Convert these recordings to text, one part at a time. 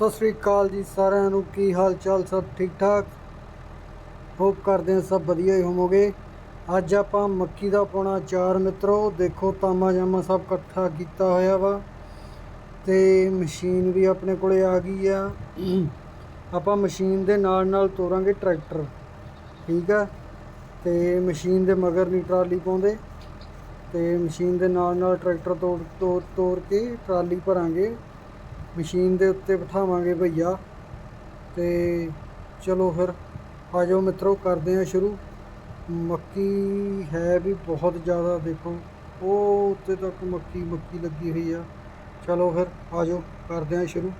ਸਤਿ ਸ੍ਰੀ ਅਕਾਲ ਜੀ ਸਾਰਿਆਂ ਨੂੰ, ਕੀ ਹਾਲ ਚਾਲ ਸਭ ਠੀਕ ਠਾਕ? ਹੋਪ ਕਰਦੇ ਹਾਂ ਸਭ ਵਧੀਆ ਹੀ ਹੋਵੋਗੇ। ਅੱਜ ਆਪਾਂ ਮੱਕੀ ਦਾ ਪਾਉਣਾ ਚਾਰ ਮਿੱਤਰੋ, ਦੇਖੋ ਤਾਮਾ ਜਾਮਾ ਸਭ ਇਕੱਠਾ ਕੀਤਾ ਹੋਇਆ ਵਾ ਤੇ ਮਸ਼ੀਨ ਵੀ ਆਪਣੇ ਕੋਲੇ ਆ ਗਈ ਆ। ਆਪਾਂ ਮਸ਼ੀਨ ਦੇ ਨਾਲ ਨਾਲ ਤੋਰਾਂਗੇ ਟਰੈਕਟਰ, ਠੀਕ ਆ? ਤੇ ਮਸ਼ੀਨ ਦੇ ਮਗਰ ਨਹੀਂ ਟਰਾਲੀ ਪਾਉਂਦੇ, ਤੇ ਮਸ਼ੀਨ ਦੇ ਨਾਲ ਨਾਲ ਟਰੈਕਟਰ ਤੋੜ ਤੋੜ ਤੋੜ ਕੇ ਟਰਾਲੀ ਭਰਾਂਗੇ। ਮਸ਼ੀਨ ਦੇ ਉੱਤੇ ਬਿਠਾਵਾਂਗੇ ਭਈਆ ਤੇ ਚਲੋ ਫਿਰ ਆ ਜਾਓ ਮਿੱਤਰੋ, ਕਰਦੇ ਹਾਂ ਸ਼ੁਰੂ। ਮੱਕੀ ਹੈ ਵੀ ਬਹੁਤ ਜ਼ਿਆਦਾ, ਦੇਖੋ, ਉਹ ਉੱਤੇ ਤੱਕ ਮੱਕੀ ਮੱਕੀ ਲੱਗੀ ਹੋਈ ਆ। ਚਲੋ ਫਿਰ ਆ ਜਾਓ, ਕਰਦੇ ਹਾਂ ਸ਼ੁਰੂ।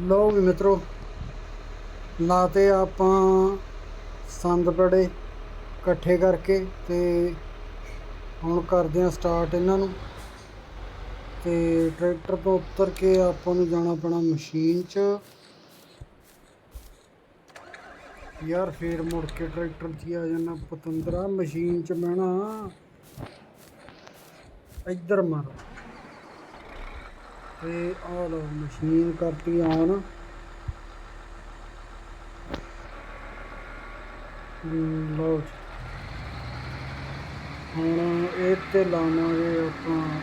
ਲਓ ਵੀ ਮਿੱਤਰੋ, ਨਾ ਤੇ ਆਪਾਂ ਸੰਦ ਪੜੇ ਇਕੱਠੇ ਕਰਕੇ ਤੇ ਹੁਣ ਕਰਦੇ ਹਾਂ ਸਟਾਰਟ ਇਹਨਾਂ ਨੂੰ। ਤੇ ਟਰੈਕਟਰ ਤੋਂ ਉਤਰ ਕੇ ਆਪਾਂ ਨੂੰ ਜਾਣਾ ਪੈਣਾ ਮਸ਼ੀਨ 'ਚ। ਯਾਰ ਫੇਰ ਮੁੜ ਕੇ ਟਰੈਕਟਰ 'ਚ ਆ ਜਾਣਾ ਪਤੰਦਰਾ ਮਸ਼ੀਨ 'ਚ ਬਹਿਣਾ। ਇੱਧਰ ਮਾਰ। ਤੇ ਆ ਲਓ ਮਸ਼ੀਨ ਕਰਤੀ ਆਨ। ਹਮ, ਲਓ ਹੁਣ ਇਹ ਤੇ ਲਾਵਾਂਗੇ ਆਪਾਂ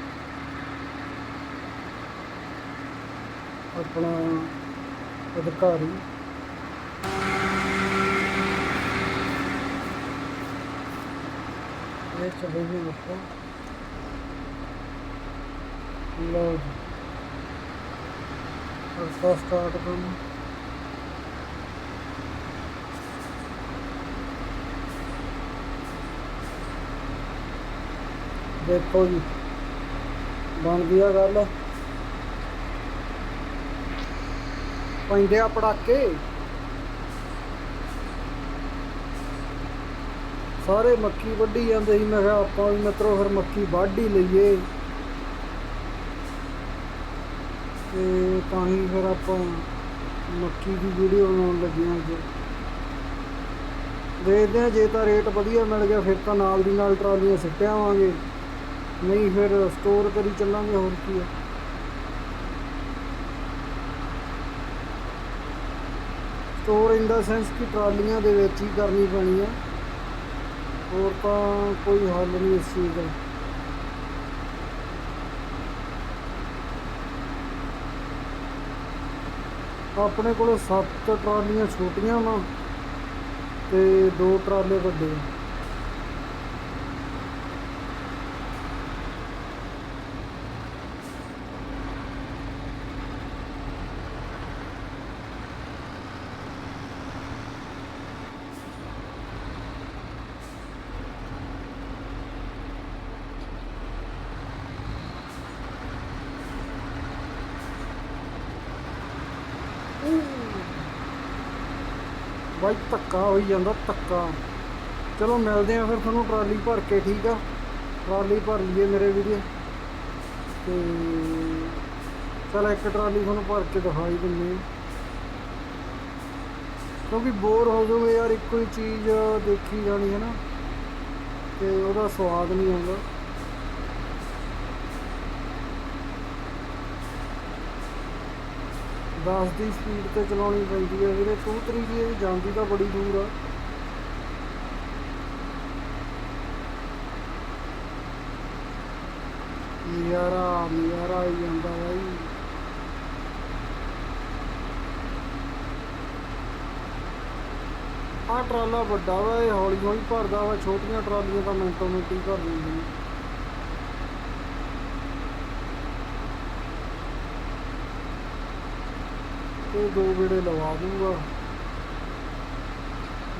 ਆਪਣਾ ਅਧਿਕਾਰੀ। ਇਹ ਚਲੇ ਗਏ ਦੇਖੋ ਲਓ ਜੀ। ਅਰਸਾ ਸਟਾਰਟ ਕਰਨਾ। ਦੇਖੋ ਜੀ, ਬਣਦੀ ਆ ਗੱਲ। ਪੈਂਦੇ ਆ ਪੜਾਕੇ। ਸਾਰੇ ਮੱਕੀ ਵੱਢੀ ਜਾਂਦੇ ਸੀ, ਮੈਂ ਕਿਹਾ ਆਪਾਂ ਵੀ ਮਿੱਤਰੋ ਫਿਰ ਮੱਕੀ ਵੱਢ ਹੀ ਲਈਏ। ਤੇ ਤਾਂ ਹੀ ਫਿਰ ਆਪਾਂ ਮੱਕੀ ਦੀ ਵੀਡੀਓ ਬਣਾਉਣ ਲੱਗੇ ਹਾਂ ਅੱਜ। ਦੇਖਦੇ ਆ ਜੇ ਤਾਂ ਰੇਟ ਵਧੀਆ ਮਿਲ ਗਿਆ, ਫਿਰ ਤਾਂ ਨਾਲ ਦੀ ਨਾਲ ਟਰਾਲੀਆਂ ਸਿੱਟਿਆ ਆਵਾਂਗੇ। ਨਹੀਂ ਫਿਰ ਸਟੋਰ ਕਰੀ ਚੱਲਾਂਗੇ, ਹੋਰ ਕੀ ਹੈ ਸਟੋਰ ਇਨ ਦਾ ਸੈਂਸ ਕਿ ਟਰਾਲੀਆਂ ਦੇ ਵਿੱਚ ਹੀ ਕਰਨੀ ਪੈਣੀ ਆ। ਹੋਰ ਤਾਂ ਕੋਈ ਹੱਲ ਨਹੀਂ ਇਸ ਚੀਜ਼ ਦਾ। ਆਪਣੇ ਕੋਲ 7 ਟਰਾਲੀਆਂ ਛੋਟੀਆਂ ਵਾ ਤੇ ਦੋ ਟਰਾਲੇ ਵੱਡੇ ਆ। ਬਾਈ ਧੱਕਾ ਹੋਈ ਜਾਂਦਾ, ਧੱਕਾ। ਚਲੋ ਮਿਲਦੇ ਆ ਫਿਰ ਤੁਹਾਨੂੰ ਟਰਾਲੀ ਭਰ ਕੇ, ਠੀਕ ਆ? ਟਰਾਲੀ ਭਰ ਲਈਏ ਮੇਰੇ ਵੀਰੇ। ਤੇ ਚਲ ਇੱਕ ਟਰਾਲੀ ਤੁਹਾਨੂੰ ਭਰ ਕੇ ਦਿਖਾਈ ਦਿੰਦੇ ਆ ਕਿਉਂਕਿ ਬੋਰ ਹੋ ਜਾਓਗੇ ਯਾਰ, ਇੱਕੋ ਹੀ ਚੀਜ਼ ਦੇਖੀ ਜਾਣੀ ਹੈ ਨਾ। ਤੇ ਉਹਦਾ ਸਵਾਦ ਨਹੀਂ ਆਉਂਦਾ। ਦਸ ਦੀ ਸਪੀਡ ਤੇ ਚਲਾਉਣੀ ਪੈਂਦੀ ਹੈ ਵੀਰੇ। ਤੂੰ ਤਰੀ ਜੀ ਜਾਂਦੀ ਤਾਂ ਬੜੀ ਦੂਰ ਆ। ਯਾਰਾ ਯਾਰਾ ਹੀ ਜਾਂਦਾ ਬਾਈ। ਆਹ ਟਰਾਲਾ ਵੱਡਾ ਵਾ, ਇਹ ਹੌਲੀ ਹੌਲੀ ਭਰਦਾ ਵਾ, ਛੋਟੀਆਂ ਟਰਾਲੀਆਂ ਤਾਂ ਮਿੰਟੋ ਮਿੰਟ ਹੀ ਭਰ ਦਿੰਦੀਆਂ। ਇਹ ਦੋ ਵੇੜੇ ਲਵਾ ਦੂੰਗਾ।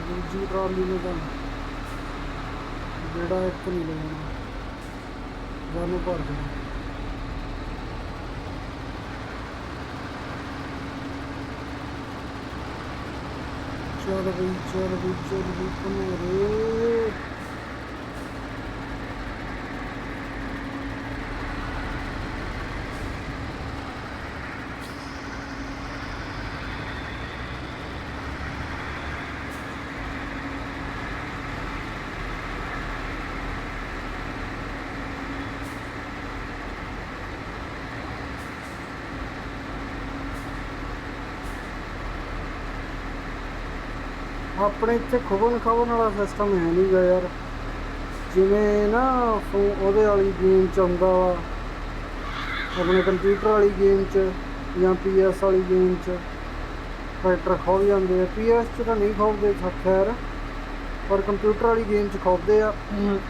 ਦੂਜੀ ਟਰਾਲੀ ਨੂੰ ਤਾਂ ਗੇੜਾ ਇੱਕ ਨਹੀਂ ਲਵਾਉਣਾ। ਜਾਨੂੰ ਭਰ ਦੇਣਾ। ਚੱਲ ਬਈ ਚੱਲ ਬਈ ਚੱਲ ਬਈ ਕਮਰੇ ਆਪਣੇ ਇੱਥੇ ਖੁਬਨ ਖਬਨ ਵਾਲਾ ਸਿਸਟਮ ਹੈ ਨਹੀਂ ਗਾ ਯਾਰ। ਜਿਵੇਂ ਨਾ ਉਹਦੇ ਵਾਲੀ ਗੇਮ ਚ ਆਉਂਦਾ ਵਾ। ਆਪਣੇ ਕੰਪਿਊਟਰ ਵਾਲੀ ਗੇਮ ਚ ਜਾਂ ਪੀਐਸ ਵਾਲੀ ਗੇਮ ਚ। ਟਰੈਕਟਰ ਖੋਲ ਜਾਂਦੇ ਆ। ਪੀਐਸ ਚ ਤਾਂ ਨਹੀਂ ਖੋਲਦੇ ਖੈ- ਖੈਰ ਪਰ ਕੰਪਿਊਟਰ ਵਾਲੀ ਗੇਮ ਚ ਖੋਲਦੇ ਆ।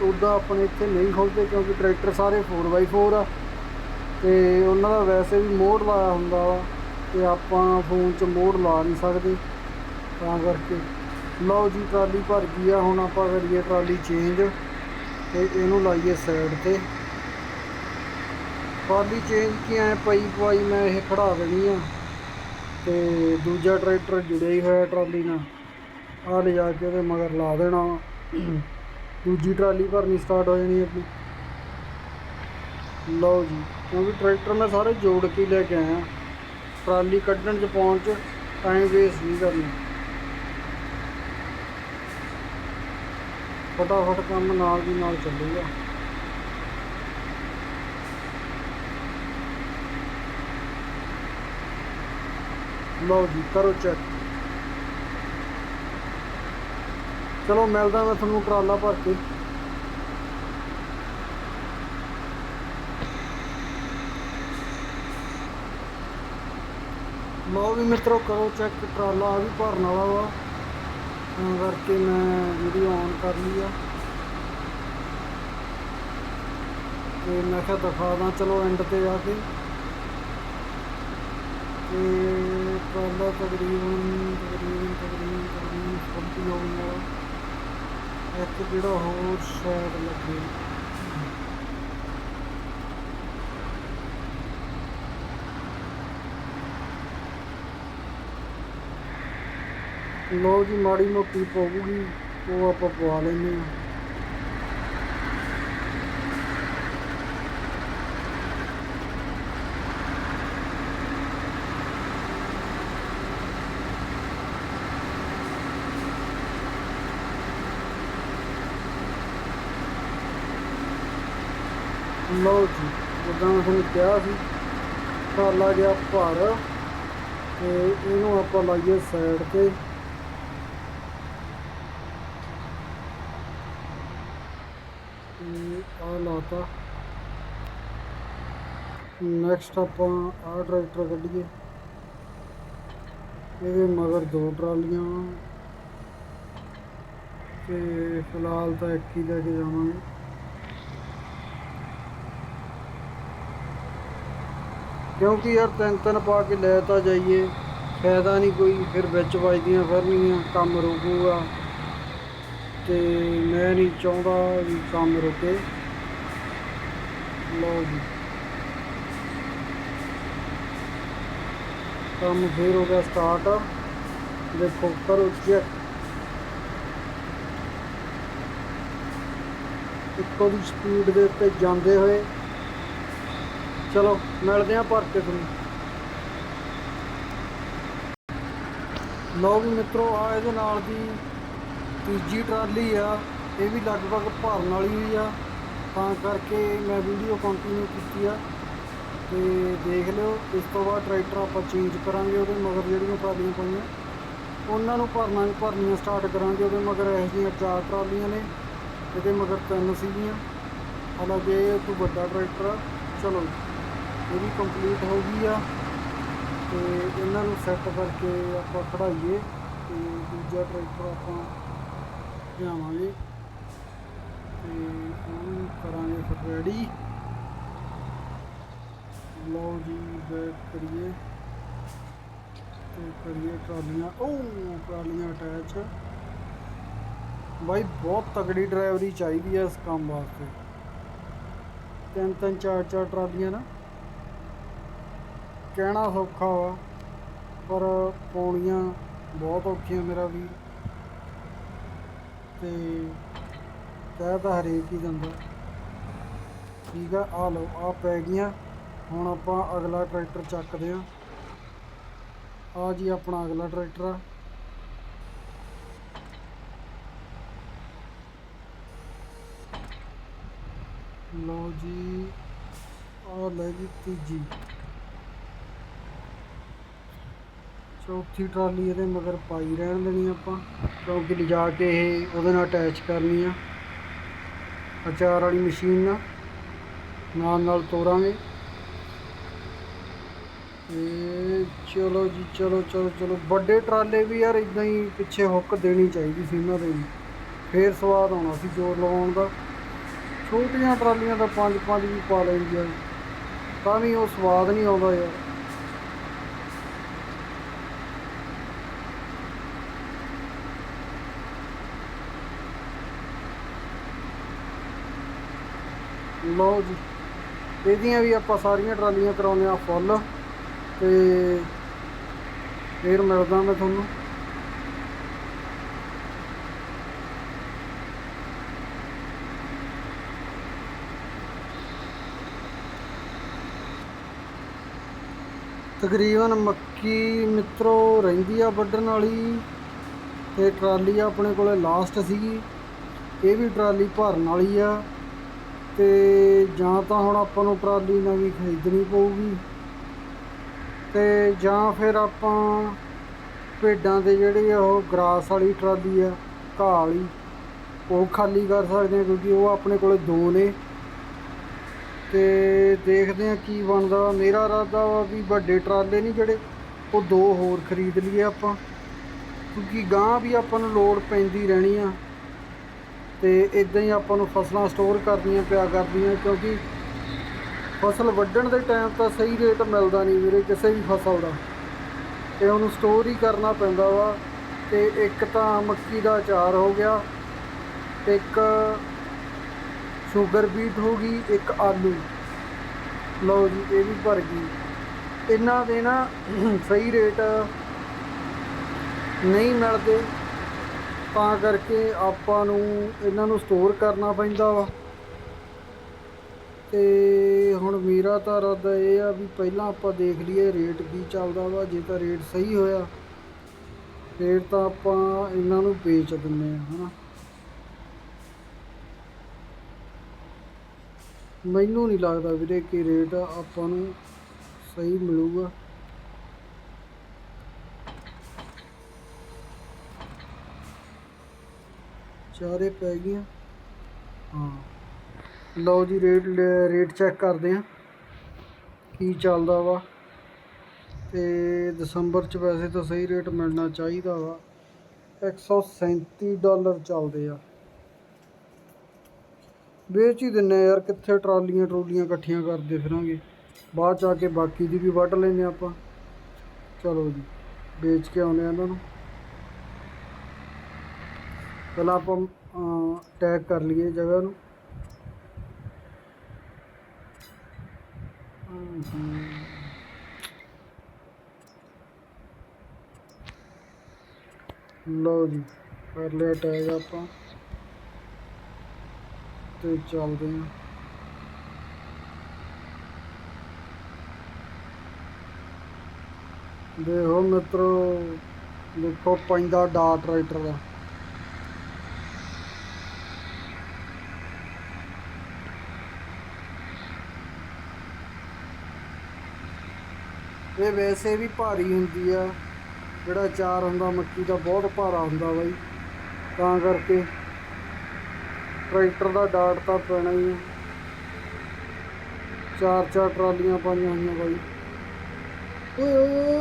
ਉੱਦਾਂ ਆਪਣੇ ਇੱਥੇ ਨਹੀਂ ਖੋਲਦੇ ਕਿਉਂਕਿ ਟਰੈਕਟਰ ਸਾਰੇ 4x4 ਆ। ਤੇ ਉਹਨਾਂ ਦਾ ਵੈਸੇ ਵੀ ਮੋਡ ਲਾਇਆ ਹੁੰਦਾ ਵਾ। ਤੇ ਆਪਾਂ ਫੋਨ 'ਚ ਮੋਡ ਲਾ ਨਹੀਂ ਸਕਦੇ। ਤਾਂ ਕਰਕੇ ਲਓ ਜੀ, ਟਰਾਲੀ ਭਰ ਗਈ ਆ, ਹੁਣ ਆਪਾਂ ਕਰੀਏ ਟਰਾਲੀ ਚੇਂਜ ਤੇ ਇਹਨੂੰ ਲਾਈਏ ਸਾਈਡ ਤੇ। ਟਰਾਲੀ ਚੇਂਜ ਕੀ ਐ ਪਈ ਪਵਾਈ ਮੈਂ ਇਹ ਖੜਾ ਦੇਣੀ ਆ। ਤੇ ਦੂਜਾ ਟਰੈਕਟਰ ਜੁੜਿਆ ਹੀ ਹੋਇਆ ਟਰਾਲੀ ਨਾਲ। ਆ ਲਿਜਾ ਕੇ ਉਹਦੇ ਮਗਰ ਲਾ ਦੇਣਾ। ਦੂਜੀ ਟਰਾਲੀ ਭਰਨੀ ਸਟਾਰਟ ਹੋ ਜਾਣੀ ਆਪਣੀ। ਲਓ ਜੀ, ਕਿਉਂਕਿ ਟਰੈਕਟਰ ਮੈਂ ਸਾਰੇ ਜੋੜ ਕੇ ਲੈ ਕੇ ਆਇਆ। ਟਰਾਲੀ ਕੱਢਣ ਚ ਪਹੁੰਚ ਟਾਈਮ ਵੇਸਟ ਨਹੀਂ ਕਰਨਾ। ਫਟਾਫਟ ਕੰਮ ਨਾਲ ਦੀ ਨਾਲ ਚੱਲੇਗਾ। ਲਓ ਜੀ, ਕਰੋ ਚੈੱਕ ਚਲੋ, ਮਿਲਦਾ ਮੈਂ ਤੁਹਾਨੂੰ ਟਰਾਲਾ ਭਰ ਕੇ। ਲਓ ਵੀ ਮਿੱਤਰੋ, ਕਰੋ ਚੈੱਕ ਟਰਾਲਾ ਆ ਵੀ ਭਰਨ ਵਾਲਾ ਵਾ। ਤਾਂ ਕਰਕੇ ਮੈਂ ਵੀਡੀਓ ਔਨ ਕਰ ਲਈ ਆ। ਤੇ ਮੈਂ ਕਿਹਾ ਦਿਖਾ ਚਲੋ ਐਂਡ ਤੇ ਆ ਕੇ। ਤੇ ਟਰਾਲਾ ਤਕਰੀਬਨ ਤਕਰੀਬਨ ਤਕਰੀਬਨ ਤਕਰੀਬਨ ਫੁੱਟੀ ਹੋ ਗਿਆ ਇੱਕ ਜਿਹੜਾ ਹੋਰ ਸ਼ਾਇਦ ਲੱਗੇ। ਲੋ ਜੀ, ਮਾੜੀ ਮੋਟੀ ਪਊਗੀ। ਉਹ ਆਪਾਂ ਪਵਾ ਲੈਂਦੇ ਹਾਂ ਲਓ ਜੀ ਜਿੱਦਾਂ ਮੈਂ ਤੁਹਾਨੂੰ ਕਿਹਾ ਸੀ ਟਰਾਲਾ ਗਿਆ ਭਰ ਤੇ ਇਹਨੂੰ ਆਪਾਂ ਲਾਈਏ ਸਾਈਡ ਤੇ ਤੇ ਆ ਨੈਕਸਟ ਆਪਾਂ ਆਹ ਟਰੈਕਟਰ ਕੱਢੀਏ। ਇਹਦੇ ਮਗਰ ਦੋ ਟਰਾਲੀਆਂ। ਤੇ ਫਿਲਹਾਲ ਤਾਂ ਇੱਕ ਹੀ ਲੈ ਕੇ ਜਾਵਾਂਗੇ। ਕਿਉਂਕਿ ਯਾਰ ਤਿੰਨ ਤਿੰਨ ਪਾ ਕੇ ਲੈ ਤਾਂ ਜਾਈਏ। ਫਾਇਦਾ ਨਹੀਂ ਕੋਈ, ਫਿਰ ਵਿੱਚ ਵੱਜਦੀਆਂ ਫਿਰਨੀਆਂ, ਕੰਮ ਰੁਕੂਗਾ। ਤੇ ਮੈਂ ਨਹੀਂ ਚਾਹੁੰਦਾ ਵੀ ਕੰਮ ਰੁਕੇ। ਲਓ ਜੀ। ਕੰਮ ਫੇਰ ਹੋ ਗਿਆ ਸਟਾਰਟ ਦੇਖੋ, ਕਰੋ ਚੈੱਕ ਇੱਕੋ ਦੀ ਸਪੀਡ ਦੇ ਉੱਤੇ ਜਾਂਦੇ ਹੋਏ। ਚਲੋ, ਮਿਲਦੇ ਆਂ ਭਰ ਕੇ ਤੁਹਾਨੂੰ ਲਓ ਵੀ ਮਿੱਤਰੋ, ਆ ਇਹਦੇ ਨਾਲ ਦੀ ਤੀਜੀ ਟਰਾਲੀ ਆ। ਇਹ ਵੀ ਲਗਭਗ ਭਰਨ ਵਾਲੀ ਹੋਈ ਆ। ਤਾਂ ਕਰਕੇ ਮੈਂ ਵੀਡੀਓ ਕੰਟੀਨਿਊ ਕੀਤੀ ਆ। ਤੇ ਦੇਖ ਲਿਓ, ਇਸ ਤੋਂ ਬਾਅਦ ਟਰੈਕਟਰ ਆਪਾਂ ਚੇਂਜ ਕਰਾਂਗੇ ਉਹਦੇ ਮਗਰ ਜਿਹੜੀਆਂ ਟਰਾਲੀਆਂ ਪਈਆਂ। ਉਹਨਾਂ ਨੂੰ ਭਰਨਾ ਭਰਨੀਆਂ ਸਟਾਰਟ ਕਰਾਂਗੇ ਉਹਦੇ ਮਗਰ ਇਹੋ ਜਿਹੀਆਂ ਚਾਰ ਟਰਾਲੀਆਂ ਨੇ, ਇਹਦੇ ਮਗਰ ਤਿੰਨ ਸੀਗੀਆਂ। ਹਾਲਾਂਕਿ ਇਹ ਤੋਂ ਵੱਡਾ ਟਰੈਕਟਰ ਆ। ਚਲੋ, ਇਹ ਵੀ ਕੰਪਲੀਟ ਹੋ ਗਈ ਆ। ਤੇ ਇਹਨਾਂ ਨੂੰ ਸੈੱਟ ਕਰਕੇ ਆਪਾਂ ਖੜਾਈਏ ਤੇ ਦੂਜਾ ਟਰੈਕਟਰ ਆਪਾਂ ਲਿਆਵਾਂਗੇ। ਤੇ ਉਹਨੂੰ ਕਰਾਂਗੇ ਫਿਰ ਰੈਡੀ ਲਓ ਜੀ ਬੈਕ ਕਰੀਏ। ਤੇ ਕਰੀਏ ਟਰਾਲੀਆਂ। ਉਹ ਟਰਾਲੀਆਂ ਅਟੈਚ ਬਾਈ, ਬਹੁਤ ਤਗੜੀ ਡਰਾਈਵਰੀ ਚਾਹੀਦੀ ਹੈ ਇਸ ਕੰਮ ਵਾਸਤੇ। ਤਿੰਨ ਤਿੰਨ, ਚਾਰ ਚਾਰ ਟਰਾਲੀਆਂ ਨਾ। ਕਹਿਣਾ ਸੌਖਾ ਵਾ, ਪਰ ਪਾਉਣੀਆਂ ਬਹੁਤ ਔਖੀਆਂ ਮੇਰਾ ਵੀ ਤੇ ਕਹਿ ਤਾਂ ਹਰੇਕ ਹੀ ਜਾਂਦਾ। ਠੀਕ ਆ ਆ ਲਓ ਆ ਪੈ ਗਈਆਂ। ਹੁਣ ਆਪਾਂ ਅਗਲਾ ਟਰੈਕਟਰ ਚੱਕਦੇ ਆ ਆ ਜੀ ਆਪਣਾ ਅਗਲਾ ਟਰੈਕਟਰ ਆ। ਲਓ ਜੀ ਆ ਲੈ ਜੀ ਤੀਜੀ। ਚੌਥੀ ਟਰਾਲੀ ਇਹਦੇ ਮਗਰ ਪਾਈ ਰਹਿਣ ਦੇਣੀ ਆਪਾਂ। ਕਿਉਂਕਿ ਲਿਜਾ ਕੇ ਇਹ ਉਹਦੇ ਨਾਲ ਅਟੈਚ ਕਰਨੀ ਆ। ਅਚਾਰ ਵਾਲੀ ਮਸ਼ੀਨ ਨਾਲ ਨਾਲ ਨਾਲ ਤੋਰਾਂਗੇ। ਤੇ ਚਲੋ ਜੀ, ਚਲੋ ਚਲੋ ਚਲੋ। ਵੱਡੇ ਟਰਾਲੇ ਵੀ ਯਾਰ ਇਦਾਂ ਹੀ ਪਿੱਛੇ ਹੁੱਕ ਦੇਣੀ ਚਾਹੀਦੀ ਸੀ ਇਹਨਾਂ ਦੇ ਵੀ। ਫੇਰ ਸਵਾਦ ਆਉਣਾ ਸੀ ਜੋਰ ਲਗਾਉਣ ਦਾ। ਛੋਟੀਆਂ ਟਰਾਲੀਆਂ ਦਾ ਪੰਜ ਪੰਜ ਵੀ ਪਾ ਲੈਂਦੀਆਂ ਤਾਂ ਵੀ ਉਹ ਸਵਾਦ ਨਹੀਂ ਆਉਂਦਾ ਯਾਰ। ਲਓ ਜੀ। ਇਹਦੀਆਂ ਵੀ ਆਪਾਂ ਸਾਰੀਆਂ ਟਰਾਲੀਆਂ ਕਰਾਉਂਦੇ ਆ ਫੁੱਲ ਤੇ ਫੇਰ ਮਿਲਦਾ ਮੈਂ ਤੁਹਾਨੂੰ। ਤਕਰੀਬਨ ਮੱਕੀ ਮਿੱਤਰੋ ਰਹਿੰਦੀ ਆ ਵੱਢਣ ਵਾਲੀ। ਤੇ ਟਰਾਲੀ ਆਪਣੇ ਕੋਲੇ ਲਾਸਟ ਸੀਗੀ। ਇਹ ਵੀ ਟਰਾਲੀ ਭਰਨ ਵਾਲੀ ਆ। ਤੇ ਜਾਂ ਤਾਂ ਹੁਣ ਆਪਾਂ ਨੂੰ ਟਰਾਲੀ ਨਵੀਂ ਖਰੀਦਣੀ ਪਊਗੀ ਤੇ ਜਾਂ ਫਿਰ ਆਪਾਂ ਭੇਡਾਂ ਦੇ ਜਿਹੜੇ ਆ ਉਹ ਗਰਾਸ ਵਾਲੀ ਟਰਾਲੀ ਆ, ਘਾਹ ਵਾਲੀ, ਉਹ ਖਾਲੀ ਕਰ ਸਕਦੇ ਹਾਂ ਕਿਉਂਕਿ ਉਹ ਆਪਣੇ ਕੋਲੇ ਦੋ ਨੇ। ਤੇ ਦੇਖਦੇ ਹਾਂ ਕੀ ਬਣਦਾ। ਮੇਰਾ ਇਰਾਦਾ ਵਾ ਵੀ ਵੱਡੇ ਟਰਾਲੇ ਨਹੀਂ ਜਿਹੜੇ, ਉਹ ਦੋ ਹੋਰ ਖਰੀਦ ਲਈਏ ਆਪਾਂ, ਕਿਉਂਕਿ ਗਾਂ ਵੀ ਆਪਾਂ ਨੂੰ ਲੋੜ ਪੈਂਦੀ ਰਹਿਣੀ ਆ। ਤੇ ਇਦਾਂ ਹੀ ਆਪਾਂ ਨੂੰ ਫਸਲਾਂ ਸਟੋਰ ਕਰਨੀਆਂ ਪਿਆ ਕਰਦੀਆਂ ਕਿਉਂਕਿ ਫਸਲ ਵੱਢਣ ਦੇ ਟਾਈਮ ਤਾਂ ਸਹੀ ਰੇਟ ਮਿਲਦਾ ਨਹੀਂ ਵੀਰੇ ਕਿਸੇ ਵੀ ਫਸਲ ਦਾ। ਤੇ ਉਹਨੂੰ ਸਟੋਰ ਹੀ ਕਰਨਾ ਪੈਂਦਾ ਵਾ। ਤੇ ਇੱਕ ਤਾਂ ਮੱਕੀ ਦਾ ਅਚਾਰ ਹੋ ਗਿਆ, ਇੱਕ ਸ਼ੂਗਰ ਬੀਟ ਹੋ ਗਈ, ਇੱਕ ਆਲੂ। ਲਓ ਜੀ, ਇਹ ਵੀ ਭਰ ਗਈ। ਇਹਨਾਂ ਦੇ ਨਾ ਸਹੀ ਰੇਟ ਨਹੀਂ ਮਿਲਦੇ। ਤਾਂ ਕਰਕੇ ਆਪਾਂ ਨੂੰ ਇਹਨਾਂ ਨੂੰ ਸਟੋਰ ਕਰਨਾ ਪੈਂਦਾ ਵਾ। ਤੇ ਹੁਣ ਮੇਰਾ ਤਾਂ ਇਰਾਦਾ ਇਹ ਆ ਵੀ ਪਹਿਲਾਂ ਆਪਾਂ ਦੇਖ ਲਈਏ ਰੇਟ ਕੀ ਚੱਲਦਾ ਵਾ, ਜੇ ਤਾਂ ਰੇਟ ਸਹੀ ਹੋਇਆ, ਫੇਰ ਤਾਂ ਆਪਾਂ ਇਹਨਾਂ ਨੂੰ ਵੇਚ ਦਿੰਨੇ ਆ ਹਨਾ। ਮੈਨੂੰ ਨਹੀਂ ਲੱਗਦਾ ਵੀਰੇ ਕਿ ਰੇਟ ਆਪਾਂ ਨੂੰ ਸਹੀ ਮਿਲੂਗਾ। ਚਾਰੇ ਪੈ ਗਈਆਂ। ਹਾਂ। ਲਓ ਜੀ, ਰੇਟ ਰੇਟ ਚੈੱਕ ਕਰਦੇ ਆ ਕੀ ਚੱਲਦਾ ਵਾ। ਤੇ ਦਸੰਬਰ ਚ ਵੈਸੇ ਤਾਂ ਸਹੀ ਰੇਟ ਮਿਲਣਾ ਚਾਹੀਦਾ ਵਾ। 137 ਡਾਲਰ ਚੱਲਦੇ ਆ। ਵੇਚ ਹੀ ਦਿੰਨੇ ਆ ਯਾਰ, ਕਿੱਥੇ ਟਰਾਲੀਆਂ ਟਰੋਲੀਆਂ ਇਕੱਠੀਆਂ ਕਰਦੇ ਫਿਰਾਂਗੇ। ਬਾਅਦ ਚ ਆ ਕੇ ਬਾਕੀ ਦੀ ਵੀ ਵੱਢ ਲੈਨੇ ਆਪਾਂ। ਚਲੋ ਜੀ, ਵੇਚ ਕੇ ਆਉਨੇ ਆ ਇਹਨਾਂ ਨੂੰ। ਪਹਿਲਾਂ ਆਪਾਂ ਟੈਗ ਕਰ ਲਈਏ ਜਗ੍ਹਾ ਨੂੰ। ਲਓ ਜੀ, ਕਰ ਲਿਆ ਟੈਗ ਆਪਾਂ। ਤੇ ਚੱਲਦੇ ਹਾਂ। ਦੇਖੋ ਮਿੱਤਰੋ, ਦੇਖੋ ਪੈਂਦਾ ਡਾਟ ਰਾਈਟਰ ਦਾ। ਇਹ ਵੈਸੇ ਵੀ ਭਾਰੀ ਹੁੰਦੀ ਆ। ਜਿਹੜਾ ਚਾਰ ਹੁੰਦਾ, ਮੱਕੀ ਦਾ ਬਹੁਤ ਭਾਰਾ ਹੁੰਦਾ ਬਾਈ। ਤਾਂ ਕਰਕੇ ਟਰੈਕਟਰ ਦਾ ਡਾਟ ਤਾਂ ਪੈਣਾ ਹੀ ਚਾਰ ਚਾਰ ਟਰਾਲੀਆਂ ਪਾਈਆਂ ਹੋਈਆਂ ਬਾਈ। ਓਏ ਓਏ,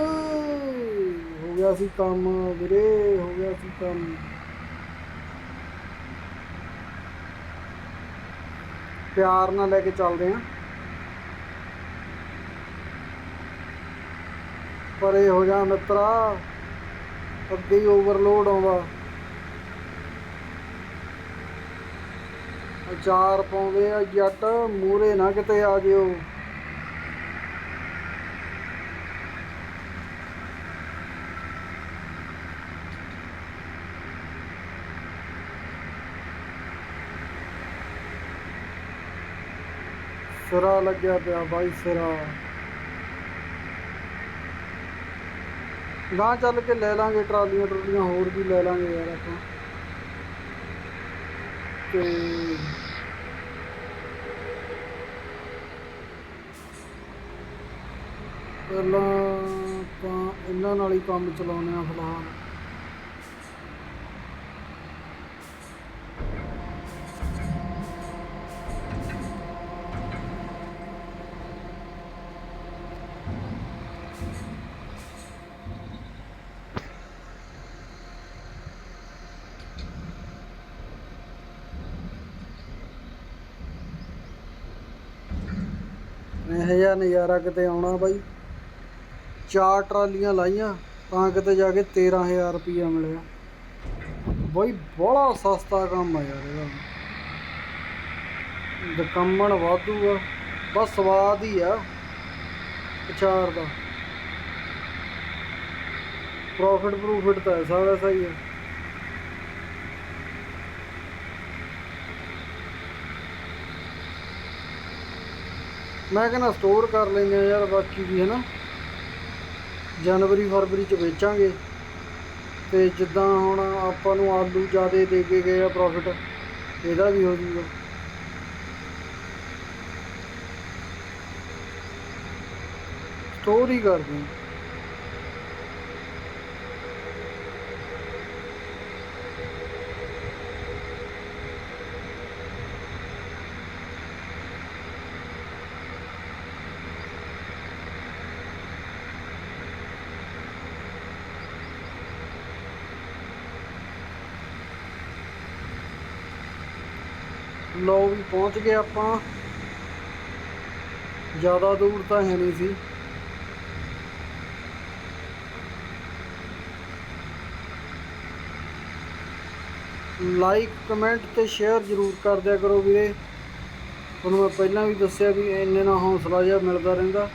ਹੋ ਗਿਆ ਸੀ ਕੰਮ ਵੀਰੇ, ਹੋ ਗਿਆ ਸੀ ਕੰਮ। ਪਿਆਰ ਨਾਲ ਲੈ ਕੇ ਚੱਲਦੇ ਆਂ। ਪਰੇ ਹੋ ਜਾ ਮਿੱਤਰਾ। ਅੱਗੇ ਓਵਰਲੋਡ ਆਉਂਦਾ। ਅਚਾਰ ਪਾਉਂਦੇ ਆ ਜੱਟ ਮੂਰੇ ਨਾ ਕਿਤੇ ਆ ਜਿਓ। ਸਿਰਾ ਲੱਗਿਆ ਪਿਆ ਬਾਈ ਸਿਰਾ। ਗਾਂ ਚੱਲ ਕੇ ਲੈ ਲਾਂਗੇ ਟਰਾਲੀਆਂ ਟਰਾਲੀਆਂ, ਹੋਰ ਵੀ ਲੈ ਲਾਂਗੇ ਯਾਰ ਆਪਾਂ। ਤੇ ਪਹਿਲਾਂ ਆਪਾਂ ਇਹਨਾਂ ਨਾਲ ਹੀ ਕੰਮ ਚਲਾਉਂਦੇ ਆ ਫਿਲਹਾਲ। ਇਹੋ ਜਿਹਾ ਨਜ਼ਾਰਾ ਕਿਤੇ ਆਉਣਾ ਬਾਈ। ਚਾਰ ਟਰਾਲੀਆਂ ਲਾਈਆਂ, ਤਾਂ ਕਿਤੇ ਜਾ ਕੇ 13000 ਰੁਪਈਆ ਮਿਲਿਆ। ਬਾਈ, ਬੜਾ ਸਸਤਾ ਕੰਮ ਆ ਯਾਰ ਇਹਦਾ। ਦਕੰਮਣ ਵਾਧੂ ਆ, ਬਸ ਸਵਾਦ ਹੀ ਆ, ਅਚਾਰ ਦਾ। ਪ੍ਰੋਫਿਟ ਪ੍ਰੂਫਿਟ ਤਾਂ ਸਾਰਾ ਵੈਸਾ ਹੀ ਆ। ਮੈਂ ਕਹਿੰਦਾ ਸਟੋਰ ਕਰ ਲੈਂਦੇ ਆ ਯਾਰ ਬਾਕੀ ਵੀ ਹੈ ਨਾ ਜਨਵਰੀ, ਫਰਵਰੀ ਚ ਵੇਚਾਂਗੇ। ਤੇ ਜਿੱਦਾਂ ਹੁਣ ਆਪਾਂ ਨੂੰ ਆਲੂ ਜ਼ਿਆਦੇ ਦੇ ਕੇ ਗਏ ਆ ਪ੍ਰੋਫਿਟ ਇਹਦਾ ਵੀ ਹੋ ਜੂਗਾ। ਸਟੋਰ ਹੀ ਕਰਦੇ ਹਾਂ ਲੋ ਵੀ ਪਹੁੰਚ ਗਏ ਆਪਾਂ। ਜ਼ਿਆਦਾ ਦੂਰ ਤਾਂ ਹੈ ਨਹੀਂ ਸੀ। ਲਾਈਕ ਕਮੈਂਟ ਤੇ ਸ਼ੇਅਰ ਜ਼ਰੂਰ ਕਰ ਦਿਆ ਕਰੋ ਵੀਰੇ। ਤੁਹਾਨੂੰ ਮੈਂ ਪਹਿਲਾਂ ਵੀ ਦੱਸਿਆ ਵੀ ਇੰਨੇ ਨਾਲ ਹੌਸਲਾ ਜਿਹਾ ਮਿਲਦਾ ਰਹਿੰਦਾ।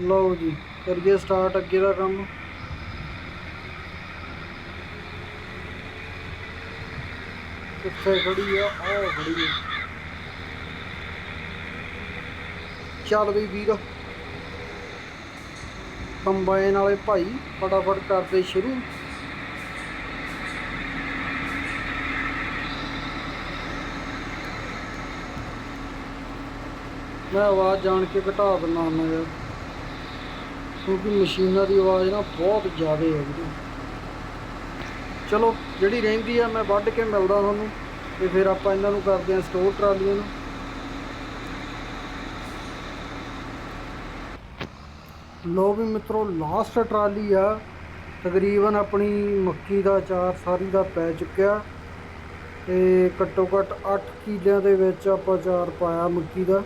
ਲਓ ਜੀ, ਕਰੀਏ ਸਟਾਰਟ ਅੱਗੇ ਦਾ ਕੰਮ। ਕਿੱਥੇ ਖੜੀ ਆ, ਆਹ ਖੜੀ ਆ। ਚੱਲ ਵੀ ਵੀਰ। ਕੰਬਾਈਨ ਵਾਲੇ ਭਾਈ ਫਟਾਫਟ ਕਰਦੇ ਸ਼ੁਰੂ। ਮੈਂ ਆਵਾਜ਼ ਜਾਣ ਕੇ ਘਟਾ ਦਿੰਦਾ ਹੁੰਦਾ ਯਾਰ। ਕਿਉਂਕਿ ਮਸ਼ੀਨਾਂ ਦੀ ਆਵਾਜ਼ ਨਾ ਬਹੁਤ ਜ਼ਿਆਦਾ ਹੈ ਵੀਰੇ। ਚਲੋ, ਜਿਹੜੀ ਰਹਿੰਦੀ ਆ, ਮੈਂ ਵੱਢ ਕੇ ਮਿਲਦਾ ਤੁਹਾਨੂੰ ਤੇ ਫਿਰ ਆਪਾਂ ਇਹਨਾਂ ਨੂੰ ਕਰਦੇ ਆ ਸਟੋਰ ਟਰਾਲੀਆਂ ਨੂੰ। ਲੋ ਵੀ ਮਿੱਤਰੋ ਲਾਸਟ ਟਰਾਲੀ ਆ। ਤਕਰੀਬਨ ਆਪਣੀ ਮੱਕੀ ਦਾ ਅਚਾਰ, ਸਾਰੀ ਦਾ ਪੈ ਚੁੱਕਿਆ। ਤੇ ਘੱਟੋ ਘੱਟ 8 ਕਿਲਿਆਂ ਦੇ ਵਿੱਚ ਆਪਾਂ ਅਚਾਰ ਪਾਇਆ ਮੱਕੀ ਦਾ।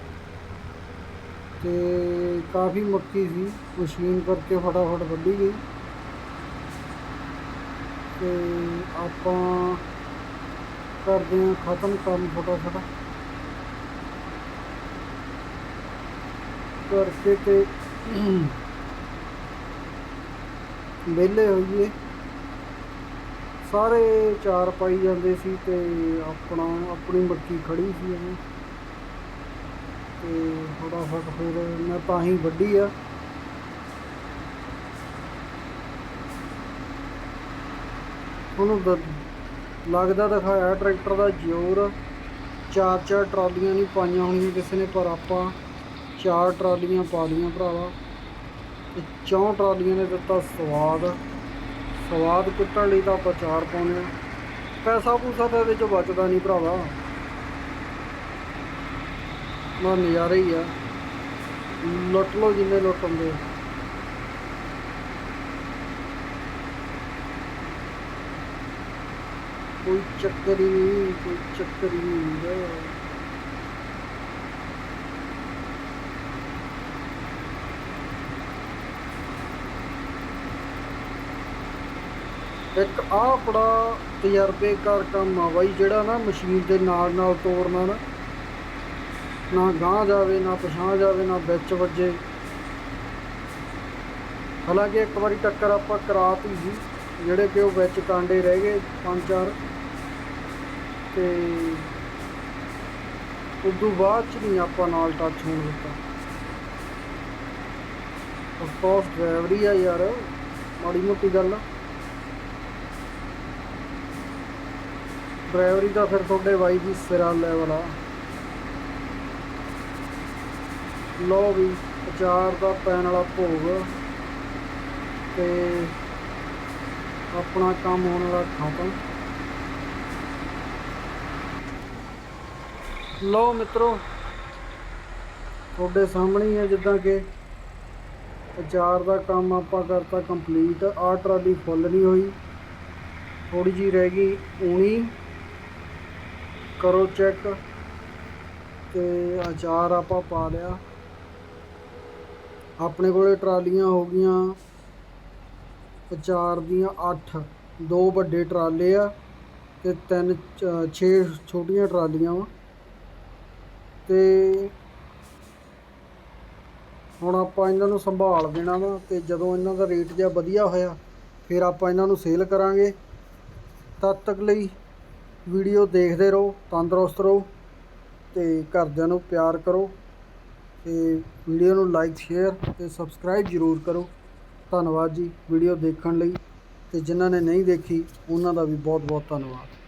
ਤੇ ਕਾਫੀ ਮੱਕੀ ਸੀ, ਮਸ਼ੀਨ ਕਰਕੇ ਫਟਾਫਟ ਵੱਢੀ ਗਈ। ਤੇ ਆਪਾਂ ਕਰਦੇ ਹਾਂ ਖਤਮ ਕੰਮ ਫਟਾਫਟ। ਕਰਕੇ ਤੇ ਵਿਹਲੇ ਹੋਈਏ। ਸਾਰੇ ਚਾਰ ਪਾਈ ਜਾਂਦੇ ਸੀ ਤੇ ਆਪਣਾ, ਆਪਣੀ ਮੱਕੀ ਖੜੀ ਸੀ। ਐਵੇਂ ਤੇ ਫਟਾਫਟ ਫਿਰ ਮੈਂ ਤਾਂ ਹੀ ਵੱਢੀ ਆ। ਉਹਨੂੰ ਲੱਗਦਾ ਦਿਖਾਇਆ ਟਰੈਕਟਰ ਦਾ ਜ਼ੋਰ। ਚਾਰ ਚਾਰ ਟਰਾਲੀਆਂ ਨਹੀਂ ਪਾਈਆਂ ਹੋਣੀਆਂ ਕਿਸੇ ਨੇ, ਪਰ ਆਪਾਂ ਚਾਰ ਟਰਾਲੀਆਂ ਪਾ ਲਈਆਂ ਭਰਾਵਾ। ਤੇ ਚੌਂ ਟਰਾਲੀਆਂ ਨੇ ਦਿੱਤਾ ਸਵਾਦ। ਸਵਾਦ ਕੁੱਟਣ ਲਈ ਤਾਂ ਆਪਾਂ ਚਾਰ ਪਾਉਂਦੇ ਆ ਪੈਸਾ ਪੂਸਾ ਤਾਂ ਇਹਦੇ 'ਚ ਬਚਦਾ ਨਹੀਂ ਭਰਾਵਾ। ਮਾ ਨਜ਼ਾਰਾ ਹੀ ਆ। ਲੁੱਟ ਲੋ ਜਿੰਨੇ ਲੁੱਟ ਹੁੰਦੇ ਕੋਈ ਚੱਕਰ ਹੀ ਨਹੀਂ, ਕੋਈ ਚੱਕਰ ਹੀ ਨਹੀਂ ਹੁੰਦਾ ਇੱਕ ਆਹ ਬੜਾ ਤਜਰਬੇਕਾਰ ਕੰਮ ਆ ਬਾਈ, ਜਿਹੜਾ ਨਾ ਮਸ਼ੀਨ ਦੇ ਨਾਲ ਨਾਲ ਤੋੜਨਾ ਨਾ। ਨਾ ਗਾਂ ਜਾਵੇ, ਨਾ ਪਛਾਂ ਜਾਵੇ, ਨਾ ਵਿੱਚ ਵੱਜੇ। ਹਾਲਾਂਕਿ ਇੱਕ ਵਾਰੀ ਟੱਕਰ ਆਪਾਂ ਕਰਾਤੀ ਸੀ, ਜਿਹੜੇ ਕਿ ਉਹ ਵਿੱਚ ਕਾਂਡੇ ਰਹਿ ਗਏ ਪੰਜ ਚਾਰ। ਤੇ ਉਦੋਂ ਬਾਅਦ ਚ ਨਹੀਂ ਆਪਾਂ ਨਾਲ ਟੱਚ ਹੋਣ ਦਿੱਤਾ। ਅਫਕੋਰਸ ਡਰਾਈਵਰੀ ਆ ਯਾਰ, ਮਾੜੀ ਮੋਟੀ ਗੱਲ ਆ। ਡਰਾਈਵਰੀ ਦਾ ਫਿਰ ਤੁਹਾਡੇ ਬਾਈ ਦੀ ਸਿਰਾ ਲੈਵਲ ਆ। ਲੋ ਵੀ, ਅਚਾਰ ਦਾ ਪੈਣ ਵਾਲਾ ਭੋਗ ਤੇ ਆਪਣਾ ਕੰਮ ਹੋਣ ਵਾਲਾ ਖਤਮ ਲੋ ਮਿੱਤਰੋ, ਤੁਹਾਡੇ ਸਾਹਮਣੇ ਹੀ ਹੈ ਜਿੱਦਾਂ ਕਿ ਅਚਾਰ ਦਾ ਕੰਮ ਆਪਾਂ ਕਰਤਾ ਕੰਪਲੀਟ ਆਹ ਟਰਾਲੀ ਫੁੱਲ ਨਹੀਂ ਹੋਈ। ਥੋੜੀ ਜੀ ਰਹਿ ਗਈ ਊਣੀ। ਕਰੋ ਚੈੱਕ ਤੇ ਅਚਾਰ ਆਪਾਂ ਪਾ ਲਿਆ। ਆਪਣੇ ਕੋਲੇ ਟਰਾਲੀਆਂ ਹੋ ਗਈਆਂ। ਅਚਾਰ ਦੀਆਂ 8 ਦੋ ਵੱਡੇ ਟਰਾਲੇ ਆ ਤੇ ਤਿੰਨ 6 ਛੋਟੀਆਂ ਟਰਾਲੀਆਂ ਵਾ। ਤੇ ਹੁਣ ਆਪਾਂ ਇਹਨਾਂ ਨੂੰ ਸੰਭਾਲ ਦੇਣਾ ਵਾ ਤੇ ਜਦੋਂ ਇਹਨਾਂ ਦਾ ਰੇਟ ਜਿਹਾ ਵਧੀਆ ਹੋਇਆ, ਫਿਰ ਆਪਾਂ ਇਹਨਾਂ ਨੂੰ ਸੇਲ ਕਰਾਂਗੇ। ਤਦ ਤੱਕ ਲਈ ਵੀਡੀਓ ਦੇਖਦੇ ਰਹੋ, ਤੰਦਰੁਸਤ ਰਹੋ ਤੇ ਘਰਦਿਆਂ ਨੂੰ ਪਿਆਰ ਕਰੋ। ਅਤੇ ਵੀਡੀਓ ਨੂੰ ਲਾਈਕ ਸ਼ੇਅਰ ਅਤੇ ਸਬਸਕ੍ਰਾਈਬ ਜ਼ਰੂਰ ਕਰੋ। ਧੰਨਵਾਦ ਜੀ ਵੀਡੀਓ ਦੇਖਣ ਲਈ ਅਤੇ ਜਿਨ੍ਹਾਂ ਨੇ ਨਹੀਂ ਦੇਖੀ, ਉਹਨਾਂ ਦਾ ਵੀ ਬਹੁਤ ਬਹੁਤ ਧੰਨਵਾਦ।